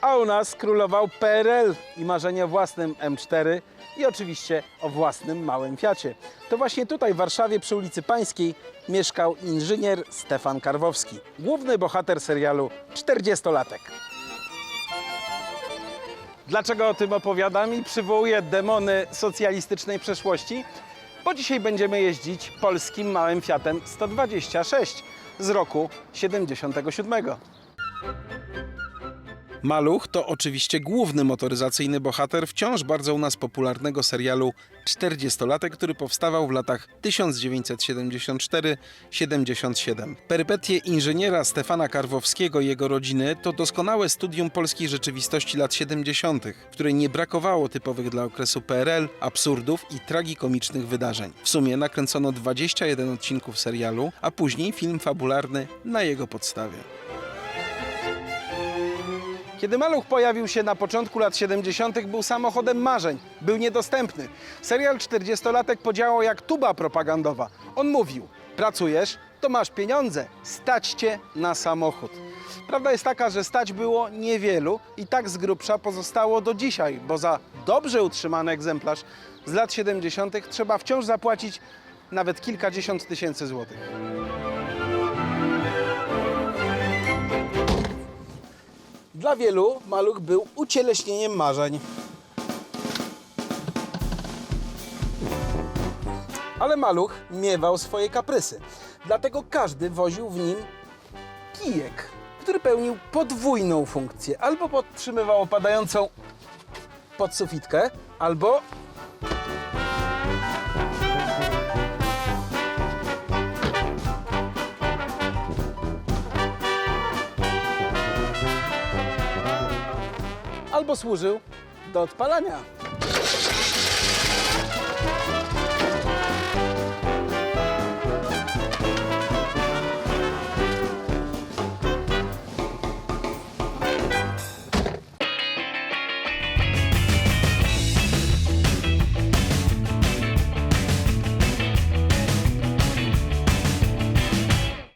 A u nas królował PRL i marzenie o własnym M4 i oczywiście o własnym małym Fiacie. To właśnie tutaj w Warszawie przy ulicy Pańskiej mieszkał inżynier Stefan Karwowski, główny bohater serialu 40-latek. Dlaczego o tym opowiadam i przywołuję demony socjalistycznej przeszłości? Bo dzisiaj będziemy jeździć polskim małym Fiatem 126 z roku 77. Maluch to oczywiście główny motoryzacyjny bohater wciąż bardzo u nas popularnego serialu 40-latek, który powstawał w latach 1974-77. Perypetie inżyniera Stefana Karwowskiego i jego rodziny to doskonałe studium polskiej rzeczywistości lat 70., w której nie brakowało typowych dla okresu PRL absurdów i tragikomicznych wydarzeń. W sumie nakręcono 21 odcinków serialu, a później film fabularny na jego podstawie. Kiedy Maluch pojawił się na początku lat 70., był samochodem marzeń. Był niedostępny. Serial 40-latek podziałał jak tuba propagandowa. On mówił: pracujesz, to masz pieniądze, stać cię na samochód. Prawda jest taka, że stać było niewielu i tak z grubsza pozostało do dzisiaj, bo za dobrze utrzymany egzemplarz z lat 70. trzeba wciąż zapłacić nawet kilkadziesiąt tysięcy złotych. Dla wielu maluch był ucieleśnieniem marzeń. Ale maluch miewał swoje kaprysy. Dlatego każdy woził w nim kijek, który pełnił podwójną funkcję. Albo podtrzymywał opadającą podsufitkę, albo albo służył do odpalania.